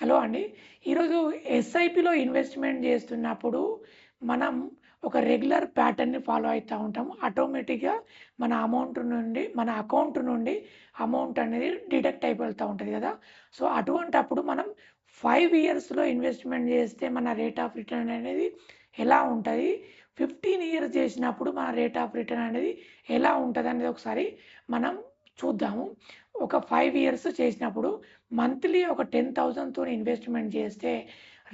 Hello అండి. ఈరోజు ఎస్ఐపిలో investment చేస్తున్నప్పుడు మనం ఒక రెగ్యులర్ ప్యాటర్న్‌ని ఫాలో అవుతూ ఉంటాం. ఆటోమేటిక్‌గా మన అమౌంట్ నుండి మన అకౌంట్ నుండి అమౌంట్ అనేది డిడక్ట్ అయిపోతూ ఉంటుంది కదా సో, అటువంటప్పుడు మనం ఫైవ్ ఇయర్స్‌లో ఇన్వెస్ట్‌మెంట్ చేస్తే మన రేట్ ఆఫ్ రిటర్న్ అనేది ఎలా ఉంటుంది ఫిఫ్టీన్ ఇయర్స్ చేసినప్పుడు మన రేట్ ఆఫ్ రిటర్న్ అనేది ఎలా ఉంటుంది అనేది ఒకసారి మనం చూద్దాము. ఒక ఫైవ్ ఇయర్స్ చేసినప్పుడు మంత్లీ ఒక టెన్ థౌజండ్తో ఇన్వెస్ట్‌మెంట్ చేస్తే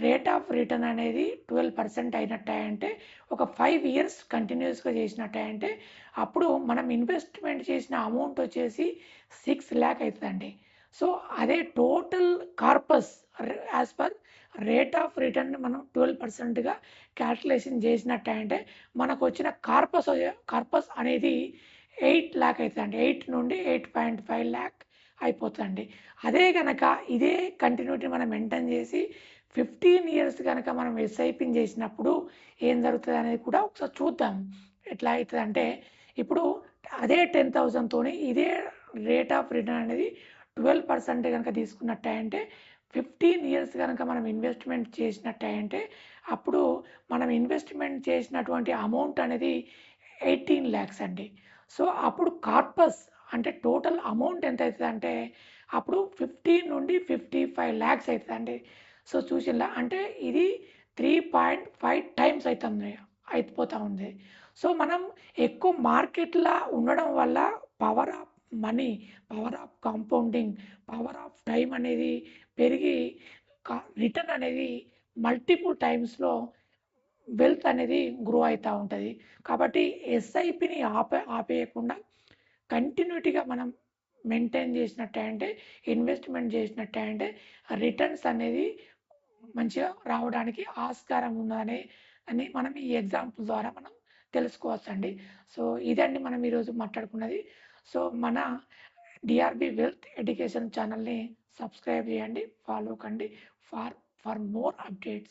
రేట్ ఆఫ్ రిటర్న్ అనేది ట్వెల్వ్ పర్సెంట్ అయినట్టాయంటే ఒక ఫైవ్ ఇయర్స్ కంటిన్యూయస్‌గా చేసినట్టాయంటే అప్పుడు మనం ఇన్వెస్ట్‌మెంట్ చేసిన అమౌంట్ వచ్చేసి సిక్స్ ల్యాక్ అవుతుందండి సో, అదే total corpus as per rate of return మనం 12%గా కాలిక్యులేషన్ మనకు వచ్చిన కార్పస్ కార్పస్ అనేది ఎయిట్ ల్యాక్ అవుతుందండి ఎయిట్ నుండి ఎయిట్ పాయింట్ ఫైవ్ ల్యాక్ అయిపోతుంది అదే కనుక ఇదే కంటిన్యూటీ మనం మెయింటైన్ చేసి ఫిఫ్టీన్ ఇయర్స్ కనుక మనం ఎస్ఐపిని చేసినప్పుడు ఏం జరుగుతుంది అనేది కూడా ఒకసారి చూద్దాం. ఎట్లా అవుతుంది అంటే ఇప్పుడు అదే టెన్ థౌజండ్తోని ఇదే రేట్ ఆఫ్ రిటర్న్ అనేది ట్వెల్వ్ పర్సెంట్ కనుక తీసుకున్నట్టంటే 15 ఇయర్స్ కనుక మనం ఇన్వెస్ట్‌మెంట్ చేసినట్టంటే అప్పుడు మనం ఇన్వెస్ట్‌మెంట్ చేసినటువంటి అమౌంట్ అనేది 18,00,000 అండి. సో, అప్పుడు కార్పస్ అంటే టోటల్ అమౌంట్ ఎంత అవుతుంది అంటే అప్పుడు 15 నుండి ఫిఫ్టీ ఫైవ్ ల్యాక్స్ అవుతుందండి సో, చూసినలా అంటే ఇది 3.5 టైమ్స్ అవుతుంది అయిపోతూ ఉంది. సో, మనం ఎక్కువ మార్కెట్లో ఉండడం వల్ల power of money, power of compounding, power of time అనేది పెరిగి రిటర్న్ అనేది మల్టిపుల్ టైమ్స్‌లో వెల్త్ అనేది గ్రో అవుతూ ఉంటుంది కాబట్టి ఎస్ఐపిని ఆపే ఆపేయకుండా కంటిన్యూటీగా మనం మెయింటైన్ చేసినట్టే అంటే ఇన్వెస్ట్‌మెంట్ జేసినట్టంటే రిటర్న్స్ అనేది మంచిగా రావడానికి ఆస్కారం ఉన్నదని అని మనం ఈ ఎగ్జాంపుల్ ద్వారా మనం తెలుసుకోవచ్చు అండి సో, ఇదండి మనం ఈరోజు మాట్లాడుకున్నది. సో, మన డిఆర్‌బి వెల్త్ ఎడ్యుకేషన్ ఛానల్ని సబ్స్క్రైబ్ చేయండి ఫాలో కండి. Far for more updates.